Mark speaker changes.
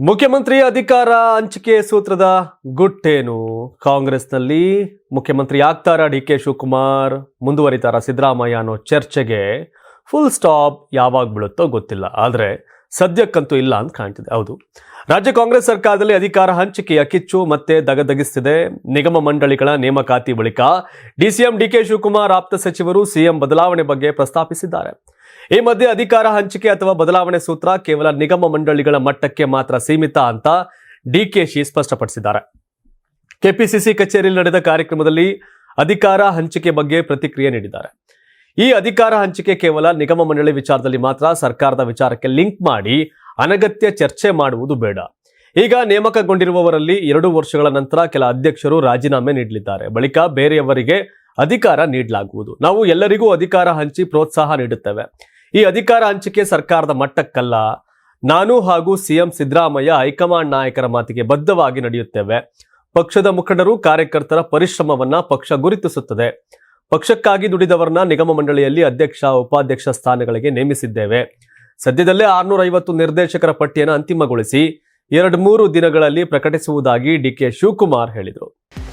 Speaker 1: ಮುಖ್ಯಮಂತ್ರಿ ಅಧಿಕಾರ ಹಂಚಿಕೆ ಸೂತ್ರದ ಗುಟ್ಟೇನು? ಕಾಂಗ್ರೆಸ್ನಲ್ಲಿ ಮುಖ್ಯಮಂತ್ರಿ ಆಗ್ತಾರ ಡಿ ಕೆ ಶಿವಕುಮಾರ್, ಮುಂದುವರಿತಾರ ಸಿದ್ದರಾಮಯ್ಯ ಅನ್ನೋ ಚರ್ಚೆಗೆ? ಫುಲ್ ಸ್ಟಾಪ್ ಯಾವಾಗ ಬೀಳುತ್ತೋ ಗೊತ್ತಿಲ್ಲ. ಆದರೆ ಸದ್ಯಕ್ಕಂತೂ ಇಲ್ಲ ಅಂತ ಕಾಣ್ತಿದೆ. ಹೌದು. ರಾಜ್ಯ ಕಾಂಗ್ರೆಸ್ ಸರ್ಕಾರದಲ್ಲಿ ಅಧಿಕಾರ ಹಂಚಿಕೆಯ ಕಿಚ್ಚು ಮತ್ತೆ ದಗದಗಿಸ್ತಿದೆ ನಿಗಮ ಮಂಡಳಿಗಳ ನೇಮಕಾತಿ ಬಳಿಕ ಡಿಸಿಎಂ ಡಿಕೆ ಶಿವಕುಮಾರ್ ಆಪ್ತ ಸಚಿವರು ಸಿಎಂ ಬದಲಾವಣೆ ಬಗ್ಗೆ ಪ್ರಸ್ತಾಪಿಸಿದ್ದಾರೆ. ಈ ಮಧ್ಯೆ ಅಧಿಕಾರ ಹಂಚಿಕೆ ಅಥವಾ ಬದಲಾವಣೆ ಸೂತ್ರ ಕೇವಲ ನಿಗಮ ಮಂಡಳಿಗಳ ಮಟ್ಟಕ್ಕೆ ಮಾತ್ರ ಸೀಮಿತ ಅಂತ ಡಿಕೆಶಿ ಸ್ಪಷ್ಟಪಡಿಸಿದ್ದಾರೆ. ಕೆಪಿಸಿಸಿ ಕಚೇರಿಯಲ್ಲಿ ನಡೆದ ಕಾರ್ಯಕ್ರಮದಲ್ಲಿ ಅಧಿಕಾರ ಹಂಚಿಕೆ ಬಗ್ಗೆ ಪ್ರತಿಕ್ರಿಯೆ ನೀಡಿದ್ದಾರೆ. ಈ ಅಧಿಕಾರ ಹಂಚಿಕೆ ಕೇವಲ ನಿಗಮ ಮಂಡಳಿ ವಿಚಾರದಲ್ಲಿ ಮಾತ್ರ ಸರ್ಕಾರದ ವಿಚಾರಕ್ಕೆ ಲಿಂಕ್ ಮಾಡಿ ಅನಗತ್ಯ ಚರ್ಚೆ ಮಾಡುವುದು ಬೇಡ. ಈಗ ನೇಮಕಗೊಂಡಿರುವವರಲ್ಲಿ ಎರಡು ವರ್ಷಗಳ ನಂತರ ಕೆಲ ಅಧ್ಯಕ್ಷರು ರಾಜೀನಾಮೆ ನೀಡಲಿದ್ದಾರೆ. ಬಳಿಕ ಬೇರೆಯವರಿಗೆ ಅಧಿಕಾರ ನೀಡಲಾಗುವುದು. ನಾವು ಎಲ್ಲರಿಗೂ ಅಧಿಕಾರ ಹಂಚಿ ಪ್ರೋತ್ಸಾಹ ನೀಡುತ್ತೇವೆ. ಈ ಅಧಿಕಾರ ಹಂಚಿಕೆ ಸರ್ಕಾರದ ಮಟ್ಟಕ್ಕಲ್ಲ. ನಾನು ಹಾಗೂ ಸಿಎಂ ಸಿದ್ದರಾಮಯ್ಯ ಹೈಕಮಾಂಡ್ ನಾಯಕರ ಮಾತಿಗೆ ಬದ್ಧವಾಗಿ ನಡೆಯುತ್ತೇವೆ. ಪಕ್ಷದ ಮುಖಂಡರು, ಕಾರ್ಯಕರ್ತರ ಪರಿಶ್ರಮವನ್ನ ಪಕ್ಷ ಗುರುತಿಸುತ್ತದೆ. ಪಕ್ಷಕ್ಕಾಗಿ ದುಡಿದವರನ್ನ ನಿಗಮ ಮಂಡಳಿಯಲ್ಲಿ ಅಧ್ಯಕ್ಷ, ಉಪಾಧ್ಯಕ್ಷ ಸ್ಥಾನಗಳಿಗೆ ನೇಮಿಸಿದ್ದೇವೆ. ಸದ್ಯದಲ್ಲೇ ಆರ್ನೂರ ಐವತ್ತು ನಿರ್ದೇಶಕರ ಪಟ್ಟಿಯನ್ನು ಅಂತಿಮಗೊಳಿಸಿ, ಎರಡು ಮೂರು ದಿನಗಳಲ್ಲಿ ಪ್ರಕಟಿಸುವುದಾಗಿ ಡಿಕೆ ಶಿವಕುಮಾರ್ ಹೇಳಿದರು.